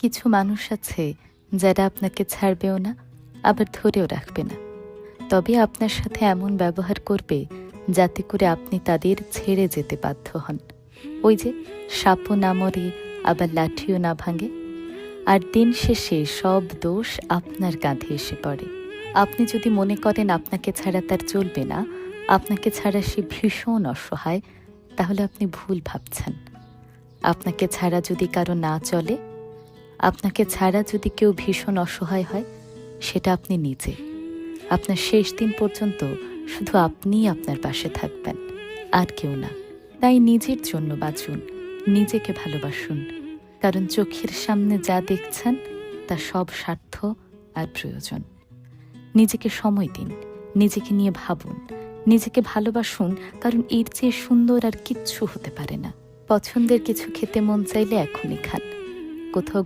কিছু মানুষ আছে যারা আপনাকে ছাড়বেও না, আবার ধরেও রাখবে না। তবে আপনার সাথে এমন ব্যবহার করবে যাতে করে আপনি তাদের ছেড়ে যেতে বাধ্য হন। ওই যে সাপও না মরে, আবার লাঠিও না ভাঙে। আর দিন শেষে সব দোষ আপনার কাঁধে এসে পড়ে। আপনি যদি মনে করেন আপনাকে ছাড়া তার চলবে না, আপনাকে ছাড়া সে ভীষণ অসহায়, তাহলে আপনি ভুল ভাবছেন। আপনাকে ছাড়া যদি কারও না চলে আপনাকে ছাড়া যদি কেউ ভীষণ অসহায় হয়, সেটা আপনি নিজে। আপনার শেষ দিন পর্যন্ত শুধু আপনিই আপনার পাশে থাকবেন, আর কেউ না। তাই নিজের জন্য বাঁচুন, নিজেকে ভালোবাসুন, কারণ চোখের সামনে যা দেখছেন, তা সব স্বার্থ আর প্রয়োজন। নিজেকে সময় দিন, নিজেকে নিয়ে ভাবুন, নিজেকে ভালোবাসুন, কারণ এর চেয়ে সুন্দর আর কিচ্ছু হতে পারে না। পছন্দের কিছু খেতে মন চাইলে এখনই খান। কোথাও